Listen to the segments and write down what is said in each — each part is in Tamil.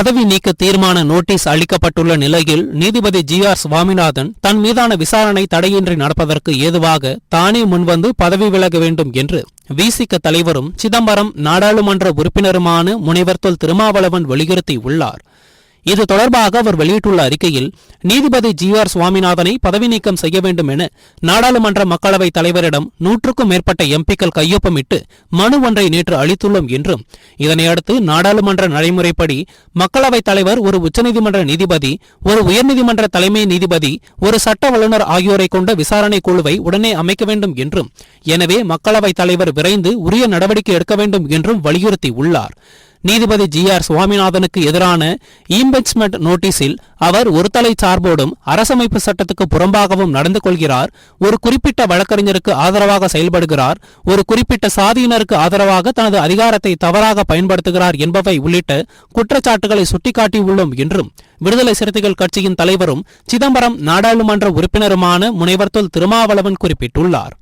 பதவி நீக்க தீர்மான நோட்டீஸ் அளிக்கப்பட்டுள்ள நிலையில் நீதிபதி ஜி ஆர் சுவாமிநாதன் தன் மீதான விசாரணை தடையின்றி நடப்பதற்கு ஏதுவாக தானே முன்வந்து பதவி விலக வேண்டும் என்று விசிக தலைவரும் சிதம்பரம் நாடாளுமன்ற உறுப்பினருமான முனைவர் தொல் திருமாவளவன் வலியுறுத்தியுள்ளார். இது தொடர்பாக அவர் வெளியிட்டுள்ள அறிக்கையில் நீதிபதி ஜி ஆர் சுவாமிநாதனை பதவி நீக்கம் செய்ய வேண்டும் என நாடாளுமன்ற மக்களவைத் தலைவரிடம் நூற்றுக்கும் மேற்பட்ட எம்பிக்கள் கையொப்பமிட்டு மனு ஒன்றை நேற்று அளித்துள்ளோம் என்றும் இதனையடுத்து நாடாளுமன்ற நடைமுறைப்படி மக்களவைத் தலைவர் ஒரு உச்சநீதிமன்ற நீதிபதி ஒரு உயர்நீதிமன்ற தலைமை நீதிபதி ஒரு சட்ட வல்லுநர் ஆகியோரை கொண்ட விசாரணை குழுவை உடனே அமைக்க வேண்டும் என்றும் எனவே மக்களவைத் தலைவர் விரைந்து உரிய நடவடிக்கை எடுக்க வேண்டும் என்றும் வலியுறுத்தியுள்ளார். நீதிபதி ஜி ஆர் சுவாமிநாதனுக்கு எதிரான இம்பெச்மெண்ட் நோட்டீஸில் அவர் ஒருதலை சார்போடும் அரசமைப்பு சட்டத்துக்கு புறம்பாகவும் நடந்து கொள்கிறார். ஒரு குறிப்பிட்ட வழக்கறிஞருக்கு ஆதரவாக செயல்படுகிறார். ஒரு குறிப்பிட்ட சாதியினருக்கு ஆதரவாக தனது அதிகாரத்தை தவறாக பயன்படுத்துகிறார் என்பவை உள்ளிட்ட குற்றச்சாட்டுகளை சுட்டிக்காட்டியுள்ளோம் என்றும் விடுதலை சிறுத்தைகள் கட்சியின் தலைவரும் சிதம்பரம் நாடாளுமன்ற உறுப்பினருமான முனைவர் தொல் திருமாவளவன் குறிப்பிட்டுள்ளார்.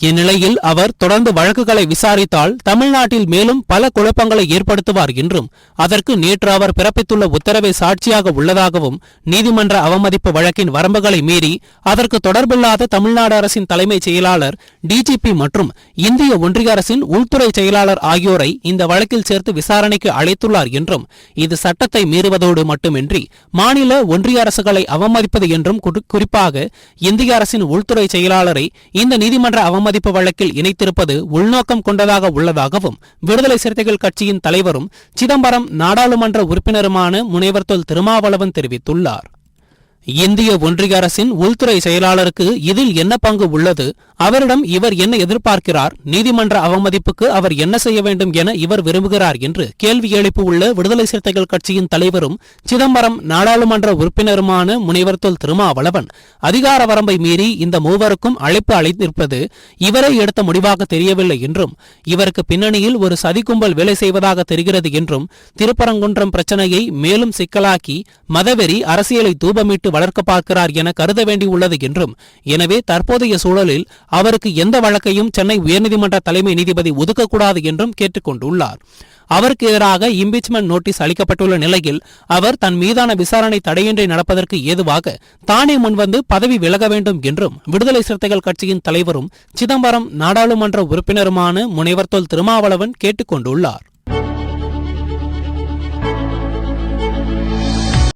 இந்நிலையில் அவர் தொடர்ந்து வழக்குகளை விசாரித்தால் தமிழ்நாட்டில் மேலும் பல குழப்பங்களை ஏற்படுத்துவார் என்றும் அதற்கு நேற்று அவர் பிறப்பித்துள்ள உத்தரவை சாட்சியாக உள்ளதாகவும் நீதிமன்ற அவமதிப்பு வழக்கின் வரம்புகளை மீறி அதற்கு தொடர்பில்லாத தமிழ்நாடு அரசின் தலைமைச் செயலாளர் டிஜிபி மற்றும் இந்திய ஒன்றிய அரசின் உள்துறை செயலாளர் ஆகியோரை இந்த வழக்கில் சேர்த்து விசாரணைக்கு அழைத்துள்ளார் என்றும் இது சட்டத்தை மீறுவதோடு மட்டுமின்றி மாநில ஒன்றிய அரசுகளை அவமதிப்பது என்றும் குறிப்பாக இந்திய அரசின் உள்துறை செயலாளரை இந்த நீதிமன்ற அவமதி மதிப்பு வழக்கில் இணைத்திருப்பது உள்நோக்கம் கொண்டதாக உள்ளதாகவும் விடுதலை சிறுத்தைகள் கட்சியின் தலைவரும் சிதம்பரம் நாடாளுமன்ற உறுப்பினருமான முனைவர் தொல் திருமாவளவன் தெரிவித்துள்ளார். இந்திய ஒன்றிய அரசின் உள்துறை செயலாளருக்கு இதில் என்ன பங்கு உள்ளது? அவரிடம் இவர் என்ன எதிர்பார்க்கிறார்? நீதிமன்ற அவமதிப்புக்கு அவர் என்ன செய்ய வேண்டும் என இவர் விரும்புகிறார் என்று கேள்வி எழுப்பு உள்ள விடுதலை சிறுத்தைகள் கட்சியின் தலைவரும் சிதம்பரம் நாடாளுமன்ற உறுப்பினருமான முனைவர் தொல் திருமாவளவன் அதிகார வரம்பை மீறி இந்த மூவருக்கும் அழைப்பு அளித்திருப்பது இவரை எடுத்த முடிவாக தெரியவில்லை என்றும் இவருக்கு பின்னணியில் ஒரு சதி கும்பல் வேலை செய்வதாக தெரிகிறது என்றும் திருப்பரங்குன்றம் பிரச்சனையை மேலும் சிக்கலாக்கி மதவெறி அரசியலை தூபமிட்டு வளர்க்க பார்க்கிறார் என கருத வேண்டியுள்ளது என்றும் எனவே தற்போதைய சூழலில் அவருக்கு எந்த வழக்கையும் சென்னை உயர்நீதிமன்ற தலைமை நீதிபதி ஒதுக்கக்கூடாது என்றும் கேட்டுக்கொண்டுள்ளார். அவருக்கு எதிராக இம்பீச்மெண்ட் நோட்டீஸ் அளிக்கப்பட்டுள்ள நிலையில் அவர் தன் மீதான விசாரணை தடையின்றி நடப்பதற்கு ஏதுவாக தானே முன்வந்து பதவி விலக வேண்டும் என்றும் விடுதலை சிறுத்தைகள் கட்சியின் தலைவரும் சிதம்பரம் நாடாளுமன்ற உறுப்பினருமான முனைவர் தொல் திருமாவளவன் கேட்டுக்கொண்டுள்ளார்.